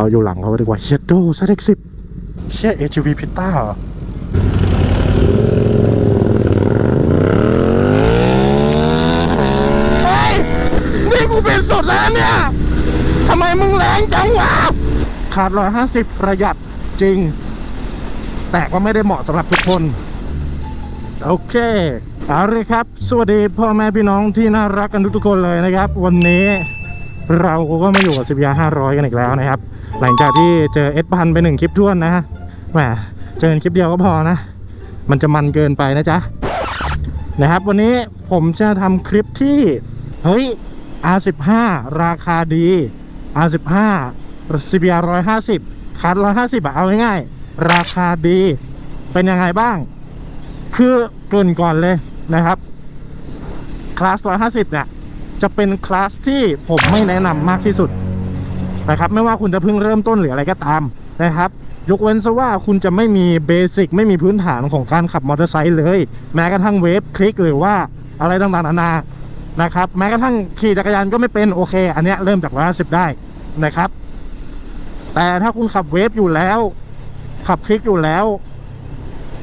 เราอยู่หลังเขาดีกว่าเชดโดซเล็กสิบเชี่ย HUV พิต้าเหรอเฮ้ยนี่กูเป็นสุดแล้วเนี่ยทำไมมึงแรงจังวะขาดร้อยห้าสิบประหยัดจริง แต่ก็ไม่ได้เหมาะสำหรับทุกคน โอเคเอาเลยครับ สวัสดีพ่อแม่พี่น้องที่น่ารักกันทุกๆคนเลยนะครับ วันนี้ เราก็มาอยู่กับสิบยาห้าร้อยกันอีกแล้วนะครับ หลังจากที่เจอเอสพันไปหนึ่งคลิปท้วนนะฮะแหมเจอคลิปเดียวก็พอนะ มันจะมันเกินไปนะจ๊ะนะครับวันนี้ผมจะทำคลิปที่เฮ้ย R15 ราคาดี R15 CBR 150คัด150อะเอาง่ายๆราคาดี เป็นยังไงบ้าง คือเกินก่อนเลยนะครับคลาส150เนี่ย จะเป็นคลาสที่ผมไม่แนะนำมากที่สุดนะครับ ไม่ว่าคุณจะเพิ่งเริ่มต้นหรืออะไรก็ตามนะครับ ยกเว้นซะว่าคุณจะไม่มีเบสิกไม่มีพื้นฐานของการขับมอเตอร์ไซค์เลย แม้กระทั่งเวฟคลิกหรือว่าอะไรต่างๆนานานะครับ แม้กระทั่งขี่จักรยานก็ไม่เป็นโอเค อันนี้เริ่มจาก150ได้นะครับ แต่ถ้าคุณขับเวฟอยู่แล้ว ขับคลิกอยู่แล้ว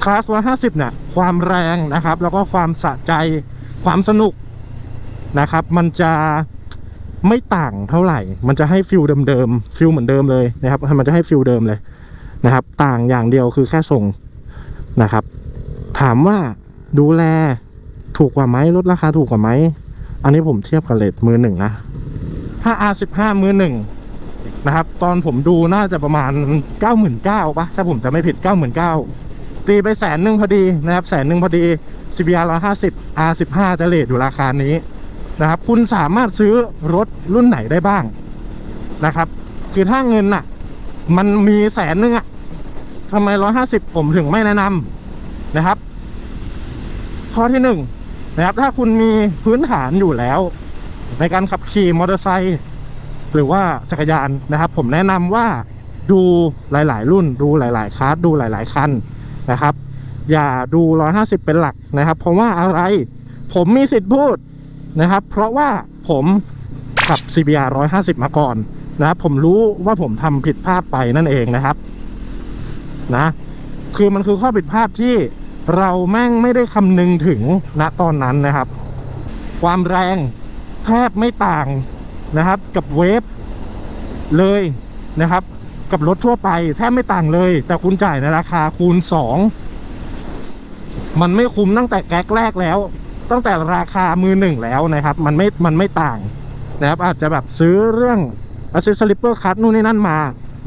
คลาส150เนี่ยความแรงนะครับ แล้วก็ความสะใจความสนุก นะครับ มันจะไม่ต่างเท่าไหร่ มันจะให้ฟิลเดิมๆฟิลเหมือนเดิมเลยนะครับ มันจะให้ฟิลเดิมเลยนะครับ ต่างอย่างเดียวคือแค่ส่งนะครับ ถามว่าดูแลถูกกว่าไหมลดราคาถูกกว่าไหม อันนี้ผมเทียบกับเลทมือหนึ่งนะ ถ้า R15 มือหนึ่งนะครับ ตอนผมดูน่าจะประมาณ 99,000ปะถ้าผมจะไม่ผิด 99,000ตีไปแสนหนึ่งพอดีนะครับแสนหนึ่งพอดี CBR 150 R15 จะเลทอยู่ราคานี้ นะครับ คุณสามารถซื้อรถรุ่นไหนได้บ้างนะครับคือถ้าเงินน่ะ มันมีแสนหนึ่งอะทำไม150ผมถึงไม่แนะนำนะครับ ข้อที่หนึ่งนะครับ ถ้าคุณมีพื้นฐานอยู่แล้ว ในการขับขี่มอเตอร์ไซค์หรือว่าจักรยานนะครับ ผมแนะนำว่าดูหลาย ๆ รุ่น ดูหลาย ๆคลาสดูหลาย ๆ คันนะครับ อย่าดู 150 เป็นหลักนะครับ เพราะว่าอะไร ผมมีสิทธิ์พูด นะครับ เพราะว่าผมขับ CBR 150 มาก่อนนะครับผมรู้ว่าผมทำผิดพลาดไปนั่นเองนะครับนะคือมันคือข้อผิดพลาดที่เราแม่งไม่ได้คำนึงถึงณตอนนั้นนะครับ ความแรงแทบไม่ต่างนะครับ กับเวฟเลยนะครับ กับรถทั่วไปแทบไม่ต่างเลย แต่คุณจ่ายในราคาคูณ 2 มันไม่คุ้มตั้งแต่แก๊กแรกแล้ว ตั้งแต่ราคามือหนึ่งแล้วนะครับ มันไม่มันไม่ต่างนะครับอาจจะแบบซื้อเรื่อง a c c e s s o r y per cut นู่นนี่นั่นมา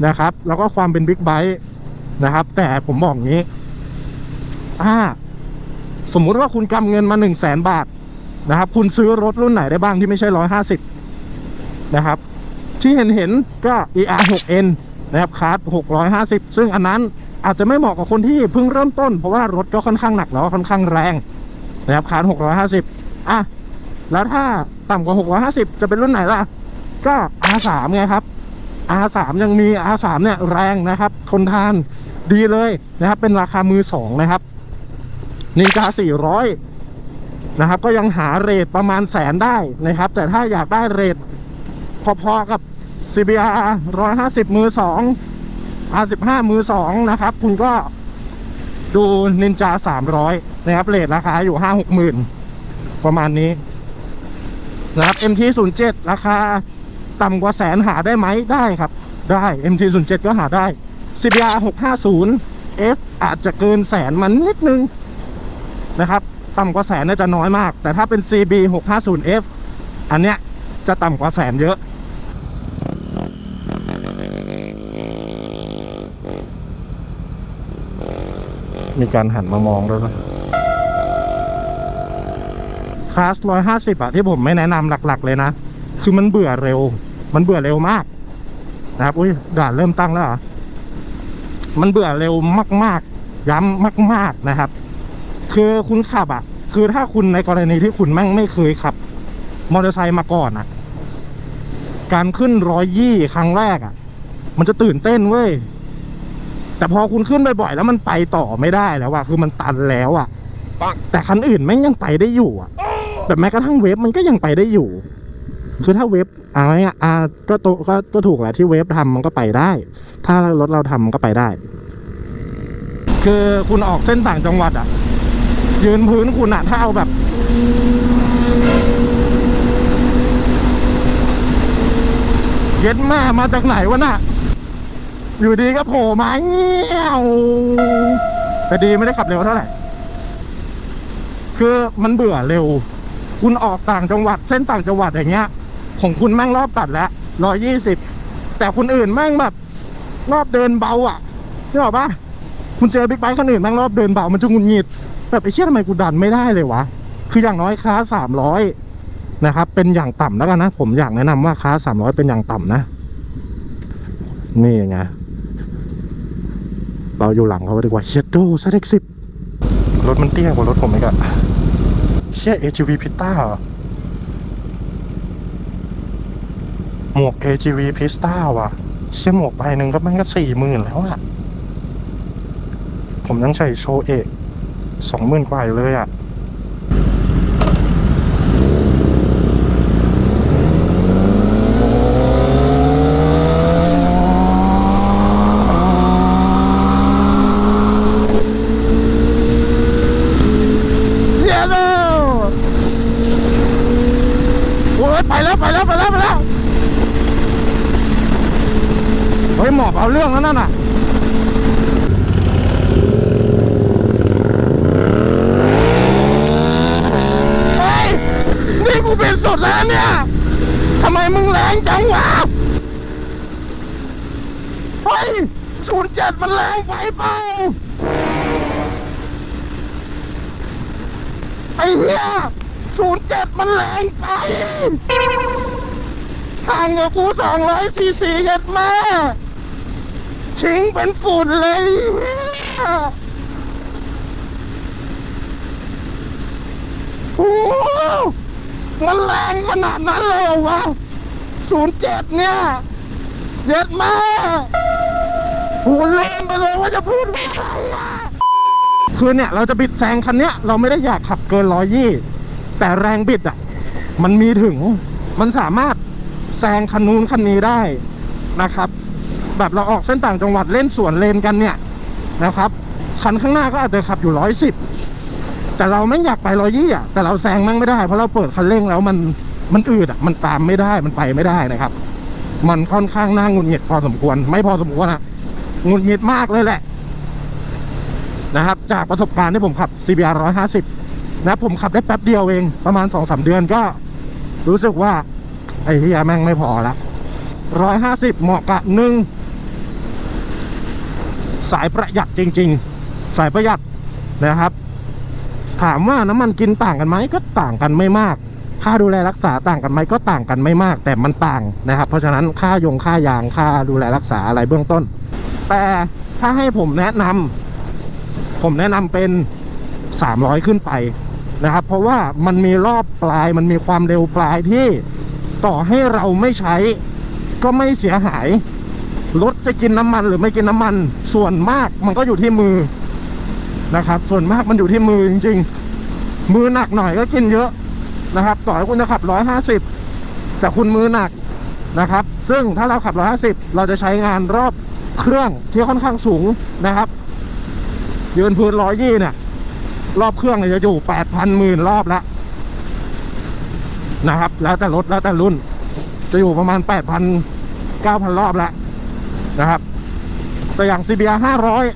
นะครับ แล้วก็ความเป็นบิ๊กไบค์นะครับ แต่ผมบอกงี้ถ้าสมมุติว่าคุณกำเงินมา1 0 0 0 0แสนบาทนะครับ คุณซื้อรถรุ่นไหนได้บ้างที่ไม่ใช่ 150 นะครับ ที่เห็นเห็นก็ ER 6N นะครับคาร์ด650 ซึ่งอันนั้นอาจจะไม่เหมาะกับคนที่เพิ่งเริ่มต้น เพราะว่ารถก็ค่อนข้างหนักแล้วค่อนข้างแรง นะครับคาร์ด650 อะ แล้วถ้าต่ำกว่า 650 จะเป็นรุ่นไหนล่ะ ก็ R3 ไงครับ R3 ยังมี R3 เนี่ยแรงนะครับทนทานดีเลยนะครับ เป็นราคามือสองนะครับนินจา400 นะครับ ก็ยังหาเรทประมาณแสนได้นะครับ แต่ถ้าอยากได้เรทพอๆกับ CBR 150 มือ2 R15 มือ2นะครับ คุณก็ดูนินจา300 นะครับเรทราคาอยู่5 6หมื่นประมาณนี้นะครับ MT07 ราคาต่ำกว่าแสนหาได้ไหมได้ครับ ได้ MT07 ก็หาได้ CBR 650 F อาจจะเกินแสนมันนิดนึงนะครับต่ำกว่าแสนน่าจะน้อยมาก แต่ถ้าเป็น CB 650 F อันเนี้ยจะต่ำกว่าแสนเยอะมีการหันมามองด้วยนะ คลาสร้อยห้าสิบอะที่ผมไม่แนะนำหลัก ๆ เลยนะ คือมันเบื่อเร็ว มันเบื่อเร็วมาก นะครับ อุ้ยด่านเริ่มตั้งแล้วเหรอมันเบื่อเร็วมาก ๆ ย้ำมาก ๆนะครับ คือคุณขับอะคือถ้าคุณในกรณีที่คุณแม่งไม่เคยขับ มอเตอร์ไซค์มาก่อนอะการขึ้นร้อยยี่ครั้งแรกอะมันจะตื่นเต้นเว้ยแต่พอคุณขึ้นบ่อยๆแล้วมันไปต่อไม่ได้แล้วอะคือมันตันแล้วอะแต่คันอื่นแม่งยังไปได้อยู่อะ แบบแม้กระทั่งเวฟมันก็ยังไปได้อยู่คือถ้าเว็บเอาไงอะก็ตก็ก็ถูกแหละที่เว็บทำมันก็ไปได้ ถ้ารถเราทำมันก็ไปได้ คือคุณออกเส้นต่างจังหวัดอะ ยืนพื้นคุณอะถ้าเอาแบบเย็ดแม่มาจากไหนวะน่ะ อยู่ดีก็โผล่มาเงี้ยวแต่ดีไม่ได้ขับเร็วเท่าไหร่ คือมันเบื่อเร็ว คุณออกต่างจังหวัด เส้นต่างจังหวัดอย่างเงี้ย ของคุณแม่งรอบตัดแล้วร้อยยี่สิบแต่คนอื่นแม่งแบบรอบเดินเบาอะนึกออกปะคุณเจอบิ๊กไบค์คนอื่นแม่งรอบเดินเบา มันจะงุนงิดแบบไอ้เชี่ยทำไมกูดันไม่ได้เลยวะ คืออย่างน้อยค้าสามร้อยนะครับ เป็นอย่างต่ำแล้วกันนะ ผมอยากแนะนำว่าค้าสามร้อยเป็นอย่างต่ำนะ นี่ไง เราอยู่หลังเขาดีกว่าเชดโดซเล็กสิบรถมันเตี้ยกว่ารถผมอีกอะ เชี่ย AGV พิต้าหมวก AGV พิสต้าว่ะ เชี่ยหมวกใบหนึ่งก็แม่งก็สี่หมื่นแล้วอะผมยังใส่โชเอกสองหมื่นกว่าอยู่เลยอะเย้แล้วโอ้ย ไปแล้วไปแล้วไปแล้วไปแล้วเฮ้ยหมอบเอาเรื่องแล้วนั่นน่ะเฮ้ยนี่กูเป็นสดแล้วเนี่ยทำไมมึงแรงจังวะเฮ้ยศูนย์เจ็ดมันแรงไปเปล่าไอ้เหี้ย ศูนย์เจ็ดมันแรงไปห่างกับกูสองร้อยสี่สี่เย็ดแม่ทิ้งเป็นฝุ่นเลยโอ้โหมันแรงขนาดนั้นเลยเหรอวะศูนย์เจ็ดเนี่ย เย็ดแม่โหลืมไปเลยว่าจะพูดว่าอะไรอะคือเนี่ย เราจะบิดแซงคันเนี้ย เราไม่ได้อยากขับเกินร้อยยี่ แต่แรงบิดอะ มันมีถึงมันสามารถแซงคันนู้นคันนี้ได้นะครับ แบบเราออกเส้นต่างจังหวัดเล่นสวนเลนกันเนี่ยนะครับคันข้างหน้าก็อาจจะขับอยู่ร้อยสิบแต่เราไม่อยากไปร้อยยี่อะแต่เราแซงแมั่งไม่ได้ เพราะเราเปิดคันเร่งแล้วมันมันอืดอะมันตามไม่ได้มันไปไม่ได้นะครับ มันค่อนข้างน่าหงุดหงิดพอสมควร ไม่พอสมควรอะหงุดหงิดมากเลยแหละนะครับ จากประสบการณ์ที่ผมขับ CBR 150 นะผมขับได้แป๊บเดียวเองประมาณ2-3เดือนก็ รู้สึกว่า ไอ้เฮียาแม่งไม่พอละ150เหมาะกับหนึ่งสายประหยัดจริง ๆ สายประหยัดนะครับ ถามว่าน้ำมันกินต่างกันไหมก็ต่างกันไม่มาก ค่าดูแลรักษาต่างกันไหมก็ต่างกันไม่มาก แต่มันต่างนะครับ เพราะฉะนั้นค่ายงค่ายางค่าดูแลรักษาอะไรเบื้องต้น แต่ถ้าให้ผมแนะนำผมแนะนำเป็น 300 ขึ้นไป นะครับ เพราะว่ามันมีรอบปลายมันมีความเร็วปลายที่ต่อให้เราไม่ใช้ ก็ไม่เสียหายรถจะกินน้ำมันหรือไม่กินน้ำมัน ส่วนมากมันก็อยู่ที่มือนะครับ ส่วนมากมันอยู่ที่มือจริง ๆ มือหนักหน่อยก็กินเยอะนะครับ ต่อให้คุณจะขับ150แต่คุณมือหนักนะครับ ซึ่งถ้าเราขับ150เราจะใช้งานรอบเครื่องที่ค่อนข้างสูงนะครับ ยืนพื้นร้อยยี่เนี่ย รอบเครื่องเนี่ยจะอยู่แปดพันหมื่นรอบละนะครับ แล้วแต่รถแล้วแต่รุ่น จะอยู่ประมาณแปดพันเก้าพันรอบละนะครับ แต่อย่าง CBR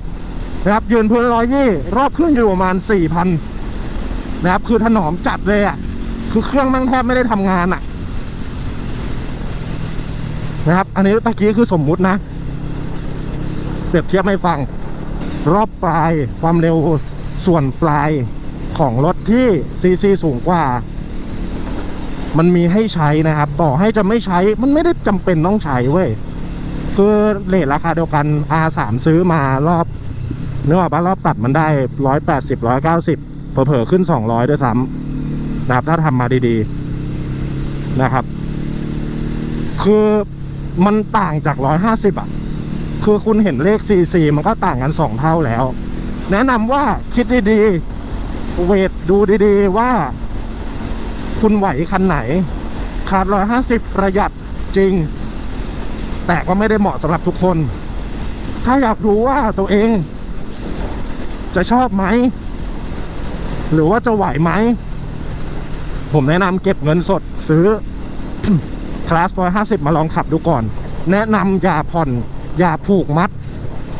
500 นะครับ ยืนพื้นร้อยยี่รอบเครื่องอยู่ประมาณสี่พันนะครับ คือถนอมจัดเลยอะ คือเครื่องมันแทบไม่ได้ทำงานอะนะครับ อันนี้ตะกี้คือสมมุตินะเปรียบเทียบให้ฟัง รอบปลายความเร็ว ส่วนปลายของรถที่ซีซีสูงกว่า มันมีให้ใช้นะครับ ต่อให้จะไม่ใช้มันไม่ได้จำเป็นต้องใช้เว้ยคือเลทราคาเดียวกัน R3 ซื้อมารอบเนื้ออกปะรอบตัดมันได้ร้อยแปดสิบร้อยเก้าสิบเผลอๆขึ้นสองร้อยด้วยซ้ำนะครับ ถ้าทำมาดีๆนะครับ คือมันต่างจากร้อยห้าสิบอะ คือคุณเห็นเลข CC มันก็ต่างกัน2เท่าแล้ว แนะนำว่าคิดดีๆ เวทดูดีๆว่า คุณไหวคันไหน ขาดร้อยห้าสิบประหยัดจริง แต่ก็ไม่ได้เหมาะสำหรับทุกคน ถ้าอยากรู้ว่าตัวเอง จะชอบไหม หรือว่าจะไหวไหม ผมแนะนำเก็บเงินสดซื้อคลาสร้อยห้าสิบมาลองขับดูก่อน แนะนำอย่าผ่อน อย่าผูกมัด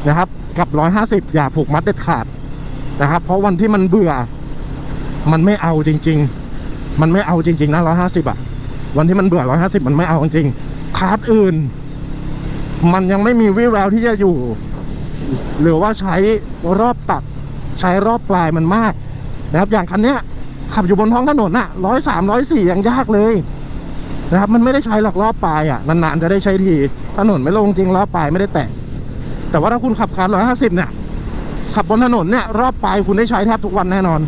นะครับ กับร้อยห้าสิบอย่าผูกมัดเด็ดขาดนะครับ เพราะวันที่มันเบื่อ มันไม่เอาจริง ๆ มันไม่เอาจริงๆนะร้อยห้าสิบอะ วันที่มันเบื่อร้อยห้าสิบมันไม่เอาจริงๆคลาสอื่น มันยังไม่มีวิแววที่จะอยู่ หรือว่าใช้รอบตัด ใช้รอบปลายมันมากนะครับ อย่างคันเนี้ยขับอยู่บนท้องถนนน่ะร้อยสามร้อยสี่ยังยากเลยนะครับ มันไม่ได้ใช้หรอกรอบปลายอะนานๆจะได้ใช้ทีถนนไม่ลงจริงรอบปลายไม่ได้แตะ แต่ว่าถ้าคุณขับคาร์ร้อยห้าสิบเนี่ย ขับบนถนนเนี่ย รอบปลายคุณได้ใช้แทบทุกวันแน่นอน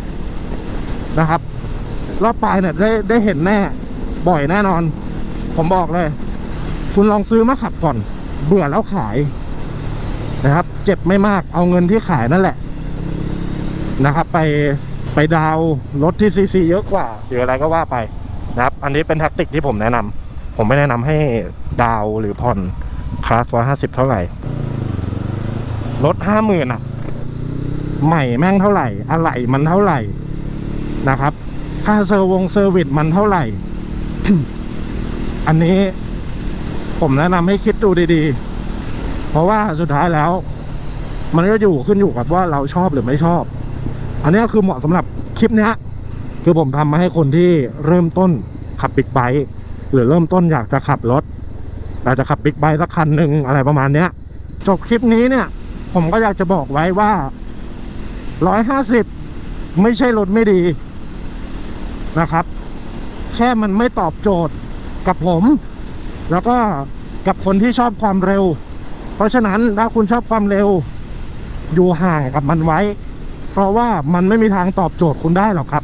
นะครับ รอบปลายเนี่ยได้ได้เห็นแน่ บ่อยแน่นอน ผมบอกเลย คุณลองซื้อมาขับก่อน เบื่อแล้วขายนะครับ เจ็บไม่มากเอาเงินที่ขายนั่นแหละ นะครับ ไปไปดาวรถที่ซีซีเยอะกว่าหรืออะไรก็ว่าไปนะครับ อันนี้เป็นแท็กติกที่ผมแนะนำผมไม่แนะนำให้ดาวหรือผ่อนคลาสร้อยห้าสิบเท่าไหร่ รถห้าหมื่นอะ ใหม่แม่งเท่าไหร่ อะไรมันเท่าไหร่นะครับ ค่าเซอร์วงเซอร์วิสมันเท่าไหร่ อันนี้ผมแนะนำให้คิดดูดีๆ เพราะว่าสุดท้ายแล้ว มันก็อยู่ขึ้นอยู่กับว่าเราชอบหรือไม่ชอบ อันนี้คือเหมาะสำหรับคลิปเนี้ยคือผมทำมาให้คนที่เริ่มต้นขับบิ๊กไบค์หรือเริ่มต้นอยากจะขับรถอยากจะขับบิ๊กไบค์สักคันหนึ่งอะไรประมาณเนี้ย จบคลิปนี้เนี่ย ผมก็อยากจะบอกไว้ว่าร้อยห้าสิบไม่ใช่รถไม่ดีนะครับ แค่มันไม่ตอบโจทย์กับผม แล้วก็กับคนที่ชอบความเร็ว เพราะฉะนั้นถ้าคุณชอบความเร็ว อยู่ห่างกับมันไว้ เพราะว่ามันไม่มีทางตอบโจทย์คุณได้หรอกครับ